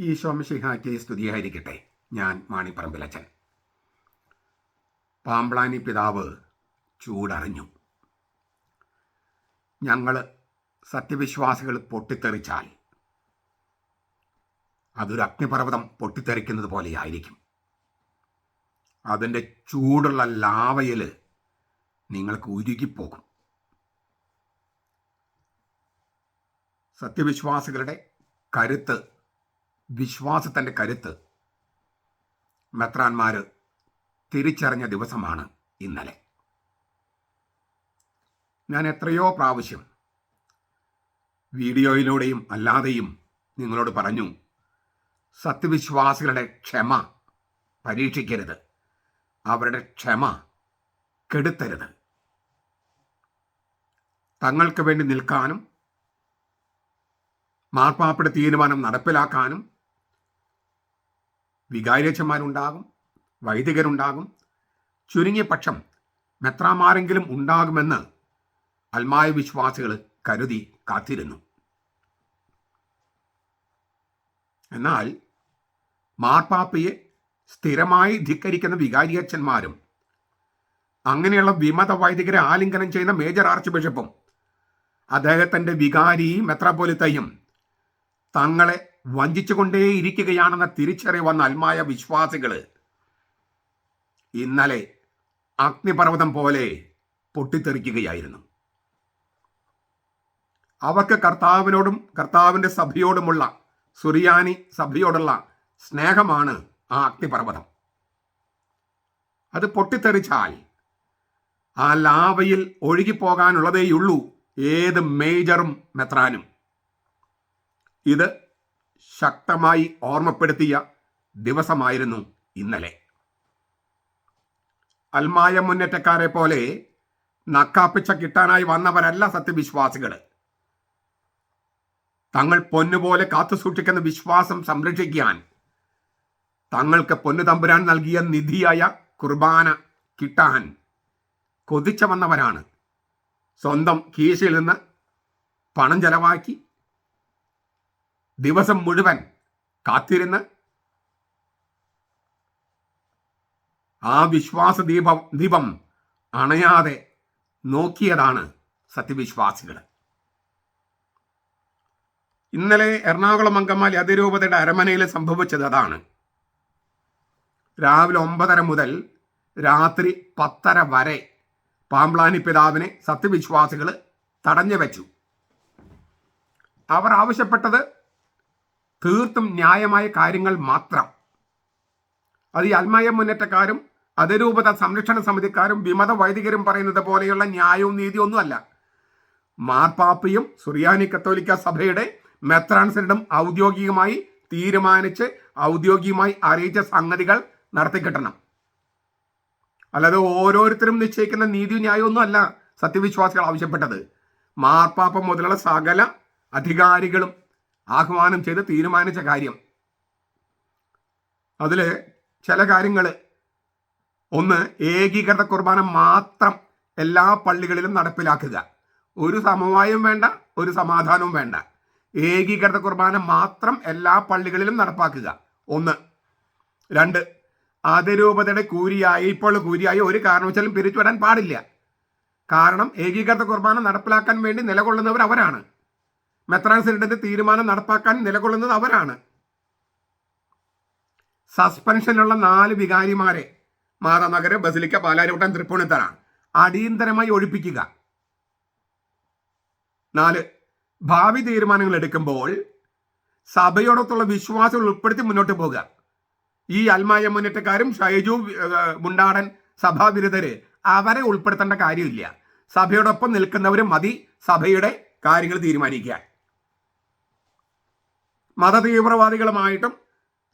ഈശോമിഷിഹായ്ക്ക് സ്തുതിയായിരിക്കട്ടെ ഞാൻ മാണിപ്പറമ്പിലച്ചൻ പാമ്പ്ളാനി പിതാവ് ചൂടറിഞ്ഞു. ഞങ്ങൾ സത്യവിശ്വാസികൾ പൊട്ടിത്തെറിച്ചാൽ അതൊരു അഗ്നിപർവതം പൊട്ടിത്തെറിക്കുന്നത് പോലെയായിരിക്കും. അതിന്റെ ചൂടുള്ള ലാവയിൽ നിങ്ങൾക്ക് ഉരുകിപ്പോകും. സത്യവിശ്വാസികളുടെ കരുത്ത് വിശ്വാസത്തിന്റെ കരുത്ത് മെത്രാന്മാർ തിരിച്ചറിഞ്ഞ ദിവസമാണ് ഇന്നലെ. ഞാൻ എത്രയോ പ്രാവശ്യം വീഡിയോയിലൂടെയും അല്ലാതെയും നിങ്ങളോട് പറഞ്ഞു സത്യവിശ്വാസികളുടെ ക്ഷമ പരീക്ഷിക്കരുത് അവരുടെ ക്ഷമ കെടുത്തരുത്. തങ്ങൾക്ക് വേണ്ടി നിൽക്കാനും മാർപ്പാപ്പയുടെ തീരുമാനം നടപ്പിലാക്കാനും വികാരിയച്ചന്മാരുണ്ടാകും വൈദികരുണ്ടാകും. ചുരുങ്ങിയ പക്ഷം മെത്രാമാരെങ്കിലും ഉണ്ടാകുമെന്ന് അൽമായ വിശ്വാസികൾ കരുതി കാത്തിരുന്നു. എന്നാൽ മാർപ്പാപ്പയെ സ്ഥിരമായി ധിക്കരിക്കുന്ന വികാരിയച്ഛന്മാരും അങ്ങനെയുള്ള വിമത വൈദികരെ ആലിംഗനം ചെയ്യുന്ന മേജർ ആർച്ച് ബിഷപ്പും അദ്ദേഹത്തിന്റെ വികാരിയും മെത്രാപോലിത്തയും തങ്ങളെ വഞ്ചിച്ചുകൊണ്ടേയിരിക്കുകയാണെന്ന തിരിച്ചറിവ് വന്ന അൽമായ വിശ്വാസികൾ ഇന്നലെ അഗ്നിപർവതം പോലെ പൊട്ടിത്തെറിക്കുകയായിരുന്നു. അവർക്ക് കർത്താവിനോടും കർത്താവിന്റെ സഭയോടുമുള്ള സുറിയാനി സഭയോടുള്ള സ്നേഹമാണ് ആ അഗ്നിപർവതം. അത് പൊട്ടിത്തെറിച്ചാൽ ആ ലാവയിൽ ഒഴുകിപ്പോകാനുള്ളതേയുള്ളൂ ഏത് മേജറും മെത്രാനും. ഇത് ശക്തമായി ഓർമ്മപ്പെടുത്തിയ ദിവസമായിരുന്നു ഇന്നലെ. അൽമായ മുന്നേറ്റക്കാരെ പോലെ നക്കാപ്പിച്ച കിട്ടാനായി വന്നവരല്ല സത്യവിശ്വാസികൾ തങ്ങൾ പൊന്നുപോലെ കാത്തു സൂക്ഷിക്കുന്ന വിശ്വാസം സംരക്ഷിക്കാൻ തങ്ങൾക്ക് പൊന്നു തമ്പുരാൻ നൽകിയ നിധിയായ കുർബാന കിട്ടാൻ കൊതിച്ച വന്നവരാണ് സ്വന്തം കീശയിൽ നിന്ന് പണം ചെലവാക്കി ദിവസം മുഴുവൻ കാത്തിരുന്ന് ആ വിശ്വാസ ദീപം ദീപം അണയാതെ നോക്കിയതാണ് സത്യവിശ്വാസികൾ. ഇന്നലെ എറണാകുളം അങ്കമാലി അതിരൂപതയുടെ അരമനയിൽ സംഭവിച്ചത് അതാണ്. രാവിലെ ഒമ്പതര മുതൽ രാത്രി പത്തര വരെ പാമ്പ്ലാനി പിതാവിനെ സത്യവിശ്വാസികൾ തടഞ്ഞു വെച്ചു. അവർ ആവശ്യപ്പെട്ടത് തീർത്തും ന്യായമായ കാര്യങ്ങൾ മാത്രം. അത് ഈ അൽമായ മുന്നേറ്റക്കാരും അതിരൂപത സംരക്ഷണ സമിതിക്കാരും വിമത വൈദികരും പറയുന്നത് പോലെയുള്ള ന്യായവും നീതിയും ഒന്നുമല്ല മാർപ്പാപ്പയും സുറിയാനി കത്തോലിക്ക സഭയുടെ മെത്രാൻസിനും ഔദ്യോഗികമായി തീരുമാനിച്ച് ഔദ്യോഗികമായി അറിയിച്ച സംഗതികൾ നടത്തിക്കിട്ടണം. അല്ലാതെ ഓരോരുത്തരും നിശ്ചയിക്കുന്ന നീതി ന്യായമൊന്നും അല്ല സത്യവിശ്വാസികൾ ആവശ്യപ്പെട്ടത്. മാർപ്പാപ്പ മുതലുള്ള സകല അധികാരികളും ആഹ്വാനം ചെയ്ത് തീരുമാനിച്ച കാര്യം. അതിൽ ചില കാര്യങ്ങൾ ഒന്ന് ഏകീകൃത കുർബാന മാത്രം എല്ലാ പള്ളികളിലും നടപ്പിലാക്കുക. ഒരു സമവായം വേണ്ട ഒരു സമാധാനവും വേണ്ട. ഏകീകൃത കുർബാന മാത്രം എല്ലാ പള്ളികളിലും നടപ്പാക്കുക. ഒന്ന്. രണ്ട് അതിരൂപതയുടെ കൂരിയായി ഇപ്പോൾ കൂരിയായി ഒരു കാരണവശാലും പിരിച്ചുവിടാൻ പാടില്ല. കാരണം ഏകീകൃത കുർബാന നടപ്പിലാക്കാൻ വേണ്ടി നിലകൊള്ളുന്നവർ അവരാണ്. മെത്രാൻ തീരുമാനം നടപ്പാക്കാൻ നിലകൊള്ളുന്നത് അവരാണ്. സസ്പെൻഷനിലുള്ള നാല് വികാരിമാരെ മാതാനഗര ബസിലിക്ക പാലാരിവട്ടം തൃപ്പൂണിത്തറ അടിയന്തരമായി ഒഴിപ്പിക്കുക. നാല് ഭാവി തീരുമാനങ്ങൾ എടുക്കുമ്പോൾ സഭയോടൊത്തുള്ള വിശ്വാസം ഉൾപ്പെടുത്തി മുന്നോട്ട് പോകുക ഈ അൽമായ മുന്നേറ്റക്കാരും ഷൈജു മുണ്ടാടൻ സഭാവിരുദ്ധര് അവരെ ഉൾപ്പെടുത്തേണ്ട കാര്യമില്ല. സഭയോടൊപ്പം നിൽക്കുന്നവരും മതി. സഭയുടെ കാര്യങ്ങൾ തീരുമാനിക്കാൻ മതതീവ്രവാദികളുമായിട്ടും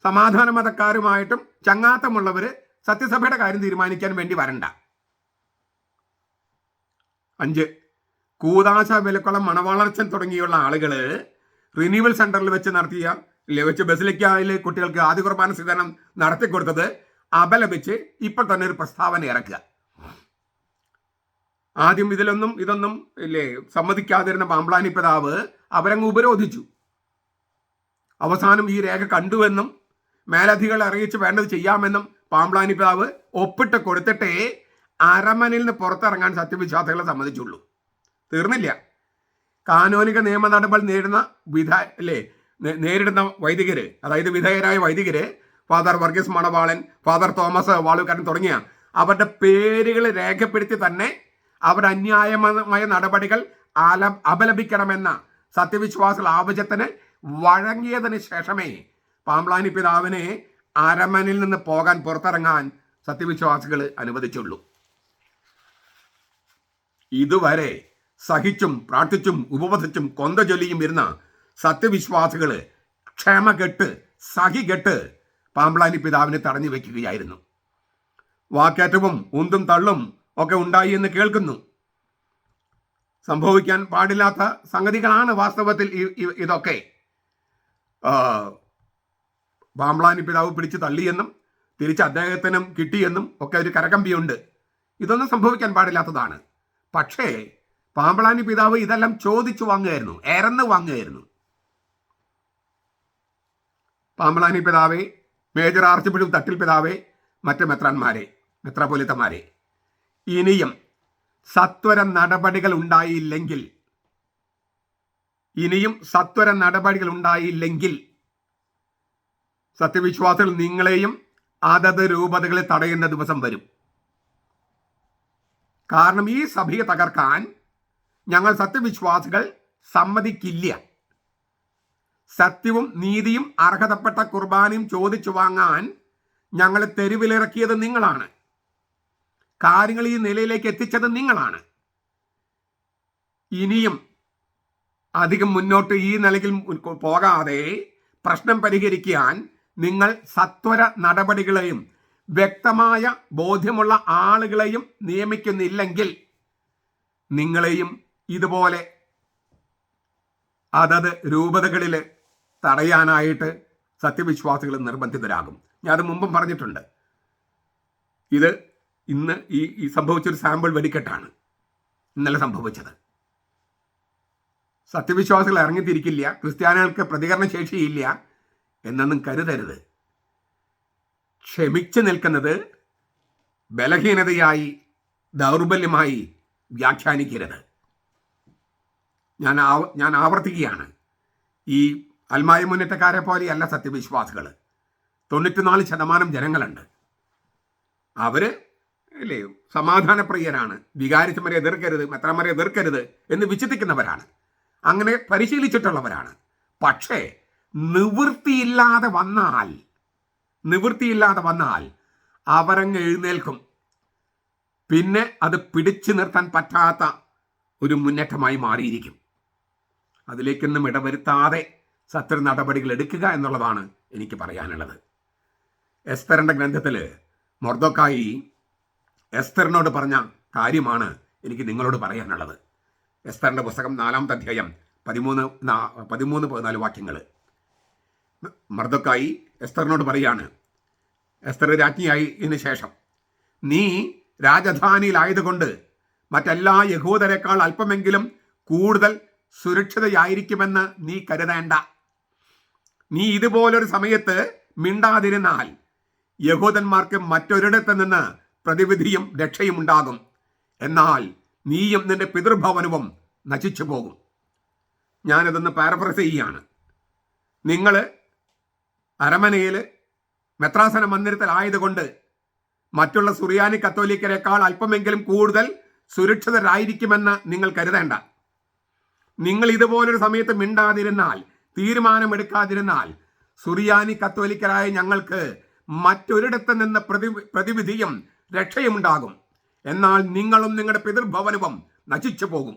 സമാധാന മതക്കാരുമായിട്ടും ചങ്ങാത്തമുള്ളവർ സത്യസഭയുടെ കാര്യം തീരുമാനിക്കാൻ വേണ്ടി വരണ്ട. അഞ്ച് കൂതാശ വിലക്കുളം മണവളർച്ചൻ തുടങ്ങിയുള്ള ആളുകൾ റിന്യൂവൽ സെന്ററിൽ വെച്ച് നടത്തിയ വെച്ച് ബസിലിക്കയിലെ കുട്ടികൾക്ക് ആദ്യ കുർബാന സ്വീകരണം നടത്തിക്കൊടുത്തത് അപലപിച്ച് ഇപ്പോൾ തന്നെ ഒരു പ്രസ്താവന ഇറക്കുക. ആദ്യം ഇതിലൊന്നും ഇതൊന്നും ഇല്ലേ സമ്മതിക്കാതിരുന്ന പാമ്പ്ലാനി പിതാവ് അവരങ്ങ് ഉപരോധിച്ചു. അവസാനം ഈ രേഖ കണ്ടുവെന്നും മേലധികളെ അറിയിച്ച് വേണ്ടത് ചെയ്യാമെന്നും പാമ്പ്ലാനി പിതാവ് ഒപ്പിട്ട് കൊടുത്തിട്ടേ അരമനയിൽ നിന്ന് പുറത്തിറങ്ങാൻ സത്യവിശ്വാസികളെ സമ്മതിച്ചുള്ളൂ. തീർന്നില്ല. കാനോനിക നിയമ നടപടി നേരിടുന്ന വിധ അല്ലേ നേരിടുന്ന വൈദികര് അതായത് വിധേയരായ വൈദികര് ഫാദർ വർഗീസ് മണവാളൻ ഫാദർ തോമസ് വാളുകാരൻ തുടങ്ങിയ അവരുടെ പേരുകൾ രേഖപ്പെടുത്തി തന്നെ അവരുടെ അന്യായമായ നടപടികൾ അല അപലപിക്കണമെന്ന സത്യവിശ്വാസികൾ ആവശ്യത്തിന് വഴങ്ങിയതിന് ശേഷമേ പാമ്പ്ലാനി പിതാവിനെ അരമനിൽ നിന്ന് പോകാൻ പുറത്തിറങ്ങാൻ സത്യവിശ്വാസികൾ അനുവദിച്ചുള്ളൂ. ഇതുവരെ സഹിച്ചും പ്രാർത്ഥിച്ചും ഉപവസിച്ചും കൊന്ത ചൊല്ലിയും ഇരുന്ന സത്യവിശ്വാസികൾ ക്ഷമ കെട്ട് സഹി കെട്ട് പാമ്പ്ലാനി പിതാവിനെ തടഞ്ഞു വെക്കുകയായിരുന്നു വാക്കേറ്റവും ഉന്തും തള്ളും ഒക്കെ ഉണ്ടായി എന്ന് കേൾക്കുന്നു. സംഭവിക്കാൻ പാടില്ലാത്ത സംഗതികളാണ് വാസ്തവത്തിൽ ഇതൊക്കെ. പാമ്പ്ലാനി പിതാവ് പിടിച്ച് തള്ളിയെന്നും തിരിച്ച് അദ്ദേഹത്തിനും കിട്ടിയെന്നും ഒക്കെ ഒരു കരകമ്പിയുണ്ട്. ഇതൊന്നും സംഭവിക്കാൻ പാടില്ലാത്തതാണ്. പക്ഷേ പാമ്പളാനി പിതാവ് ഇതെല്ലാം ചോദിച്ചു വാങ്ങുകയായിരുന്നു എരന്ന് വാങ്ങുകയായിരുന്നു. പാമ്പളാനി പിതാവേ മേജർ ആർച്ച് ബിഷപ്പ് തട്ടിൽ പിതാവേ മറ്റ് മെത്രാന്മാരെ മെത്രാപൊലിത്തമാരെ ഇനിയും സത്വര നടപടികൾ ഉണ്ടായില്ലെങ്കിൽ ഇനിയും സത്വര നടപടികൾ ഉണ്ടായില്ലെങ്കിൽ സത്യവിശ്വാസികൾ നിങ്ങളെയും അതത് രൂപതകളെ തടയുന്ന ദിവസം വരും. കാരണം ഈ സഭയെ തകർക്കാൻ ഞങ്ങൾ സത്യവിശ്വാസികൾ സമ്മതിക്കില്ല. സത്യവും നീതിയും അർഹതപ്പെട്ട കുർബാനയും ചോദിച്ചു വാങ്ങാൻ ഞങ്ങളെ തെരുവിലിറക്കിയത് നിങ്ങളാണ്. കാര്യങ്ങൾ ഈ നിലയിലേക്ക് എത്തിച്ചത് നിങ്ങളാണ്. ഇനിയും അധികം മുന്നോട്ട് ഈ നിലയിൽ പോകാതെ പ്രശ്നം പരിഹരിക്കാൻ നിങ്ങൾ സത്വര നടപടികളെയും വ്യക്തമായ ബോധ്യമുള്ള ആളുകളെയും നിയമിക്കുന്നില്ലെങ്കിൽ നിങ്ങളെയും ഇതുപോലെ അതത് രൂപതകളിൽ തടയാനായിട്ട് സത്യവിശ്വാസികൾ നിർബന്ധിതരാകും. ഞാൻ അത് മുമ്പും പറഞ്ഞിട്ടുണ്ട്. ഇത് ഇന്ന് ഈ സംഭവിച്ചൊരു സാമ്പിൾ വെടിക്കെട്ടാണ്. ഇന്നലെ സംഭവിച്ചത്. സത്യവിശ്വാസികൾ ഇറങ്ങിത്തിരിക്കില്ല ക്രിസ്ത്യാനികൾക്ക് പ്രതികരണ ശേഷിയില്ല എന്നൊന്നും കരുതരുത്. ക്ഷമിച്ചു നിൽക്കുന്നത് ബലഹീനതയായി ദൗർബല്യമായി വ്യാഖ്യാനിക്കരുത്. ഞാൻ ആവ ഞാൻ ആവർത്തിക്കുകയാണ്. ഈ അൽമായ മുന്നേറ്റക്കാരെ പോലെയല്ല സത്യവിശ്വാസികൾ തൊണ്ണൂറ്റിനാല് ശതമാനം ജനങ്ങളുണ്ട്. അവർ അല്ലേ സമാധാനപ്രിയരാണ്. വികാരിച്ചവരെ എതിർക്കരുത് മെത്രമാരെ എതിർക്കരുത് എന്ന് വിചിന്തിക്കുന്നവരാണ് അങ്ങനെ പരിശീലിച്ചിട്ടുള്ളവരാണ്. പക്ഷേ നിവൃത്തിയില്ലാതെ വന്നാൽ നിവൃത്തിയില്ലാതെ വന്നാൽ അവരങ്ങ് എഴുന്നേൽക്കും. പിന്നെ അത് പിടിച്ചു നിർത്താൻ പറ്റാത്ത ഒരു മുന്നേറ്റമായി മാറിയിരിക്കും. അതിലേക്കൊന്നും ഇടവരുത്താതെ സത്യ നടപടികൾ എടുക്കുക എന്നുള്ളതാണ് എനിക്ക് പറയാനുള്ളത്. എസ്തറിന്റെ ഗ്രന്ഥത്തിൽ മൊർദോക്കായി എസ്തറിനോട് പറഞ്ഞ കാര്യമാണ് എനിക്ക് നിങ്ങളോട് പറയാനുള്ളത്. എസ്തറിന്റെ പുസ്തകം നാലാമത്തെ അധ്യായം പതിമൂന്ന് പതിമൂന്ന് പതിനാല് വാക്യങ്ങൾ മർദ്ദക്കായി എസ്തറിനോട് പറയാണ് എസ്തർ രാജ്ഞിയായി ഇതിന് ശേഷം. നീ രാജധാനിയിലായതുകൊണ്ട് മറ്റെല്ലാ യഹൂദരെക്കാൾ അല്പമെങ്കിലും കൂടുതൽ സുരക്ഷിതയായിരിക്കുമെന്ന് നീ കരുതേണ്ട. നീ ഇതുപോലൊരു സമയത്ത് മിണ്ടാതിരുന്നാൽ യഹൂദന്മാർക്ക് മറ്റൊരിടത്ത് നിന്ന് പ്രതിവിധിയും രക്ഷയും ഉണ്ടാകും. എന്നാൽ നീയും നിന്റെ പിതൃഭവനവും നശിച്ചു പോകും. ഞാനതൊന്ന് പാരഫ്രസ് ചെയ്യാണ് നിങ്ങൾ അരമനയിൽ മെത്രാസന മന്ദിരത്തിലായതുകൊണ്ട് മറ്റുള്ള സുറിയാനി കത്തോലിക്കരെക്കാൾ അല്പമെങ്കിലും കൂടുതൽ സുരക്ഷിതരായിരിക്കുമെന്ന് നിങ്ങൾ കരുതേണ്ട. നിങ്ങൾ ഇതുപോലൊരു സമയത്ത് മിണ്ടാതിരുന്നാൽ തീരുമാനമെടുക്കാതിരുന്നാൽ സുറിയാനി കത്തോലിക്കരായ ഞങ്ങൾക്ക് മറ്റൊരിടത്ത് നിന്ന് പ്രതി പ്രതിവിധിയും രക്ഷയുമുണ്ടാകും. എന്നാൽ നിങ്ങളും നിങ്ങളുടെ പിതൃഭവനവും നശിച്ചു പോകും.